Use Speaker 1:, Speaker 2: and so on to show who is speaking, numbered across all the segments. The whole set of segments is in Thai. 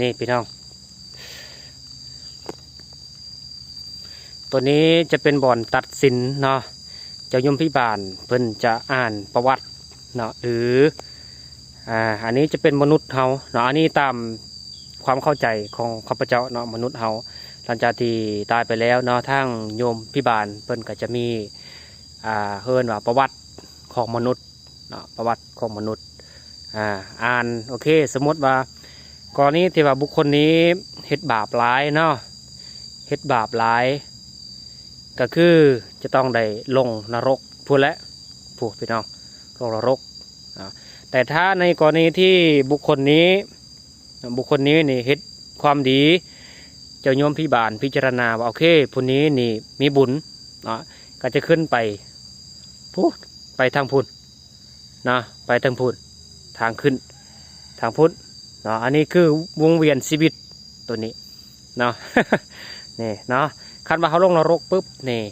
Speaker 1: นี่พี่น้อง ตัวนี้จะเป็นบ่อนตัดสินเนาะเจ้ายมพิบาลเพิ่นจะอ่านประวัติเนาะหรืออ่าอันนี้จะเป็นมนุษย์เฮาเนาะอันนี้ตามความเข้าใจของข้าพเจ้าเนาะมนุษย์เฮาหลังจากที่ตายไปแล้วเนาะทางโยมพิบาลเพิ่นก็จะมีอ่าเฮินว่าประวัติของมนุษย์เนาะประวัติของมนุษย์อ่าอ่านโอเค สมมติว่า กรณีที่ว่าบุคคลนี้เฮ็ดบาปร้ายเนาะเฮ็ดบาปร้าย ก็คือจะต้องได้ลงนรกพูดแล้วพูดพี่น้องลงนรกแต่ถ้าในกรณีที่บุคคลนี้ บุคคลนี้นี่เฮ็ดความดี เจ้าโยมพิบาลพิจารณาว่าโอเคผู้นี้นี่มีบุญเนาะก็จะขึ้นไปพูดไปทางพุนนะไปทางพุนทางขึ้น ทางพุทธ เนาะอันนี้คือวงเวียนชีวิตตัวนี้เนาะนี่เนาะคันว่าเขาลงนรกปุ๊บนี่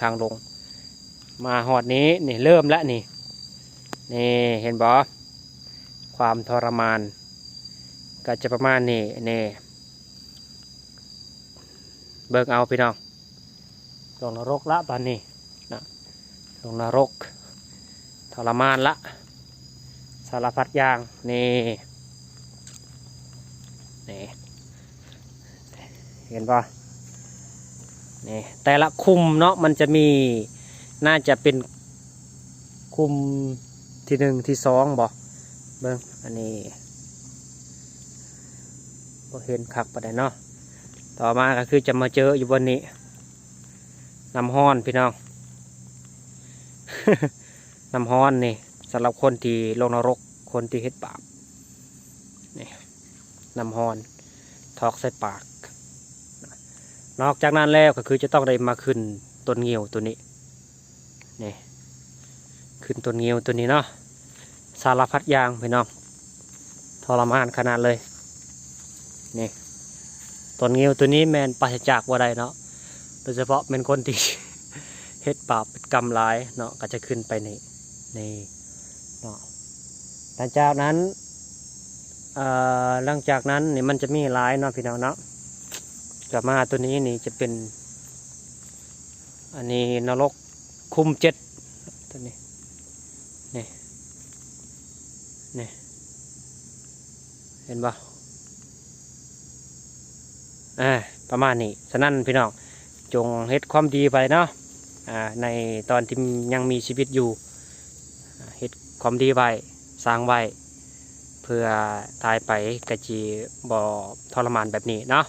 Speaker 1: ทางลง มาหอดนี้นี่เริ่มแล้วนี่นี่เห็นบอความทรมาน ก็จะประมาณนี้นี่เบิกเอาพี่น้องลงนรกละตอนนี้นะลงนรกทรมานละสารพัดอย่างนี่ นี่เห็นปะนี่แต่ละคุมเนาะมันจะมีน่าจะเป็นคุมที่หนึ่งที่สองบอกเบิ้งอันนี้ก็เห็นคักประเด็นเนาะต่อมาก็คือจะมาเจออยู่บนนี้น้ำห้อนพี่น้องน้ำห้อนนี่สำหรับคนที่ลงนรกคนที่เฮ็ดบาปนี่ น้ำหอนทอกใส่ปาก นอกจากนั้นแล้วก็คือจะต้องได้มาขึ้นต้นเงียวตัวนี้นี่ขึ้นต้นเงียวตัวนี้เนาะสารพัดยางพี่น้องทรมานขนาดเลยนี่ต้นเงียวตัวนี้แมนปราศจากว่าใดเนาะโดยเฉพาะเป็นคนที่เฮ็ดบาปกรรมร้ายเนาะก็จะขึ้นไปนี่นี่เนาะหลังจากนั้น หลังจากนั้นนี่มันจะมีลายเนาะพี่น้องเนาะกลับมาตัวนี้นี่จะเป็น อันนี้นรกคุมเจ็ดตัวนี้นี่นี่เห็นปะอ่าประมาณนี้ฉะนั้นพี่น้องจงเฮ็ดความดีไปเนาะอ่าในตอนที่ยังมีชีวิตอยู่เฮ็ดความดีไว้สร้างไว้ เพื่อตายไปกะจีบ่ทรมานแบบนี้เนาะ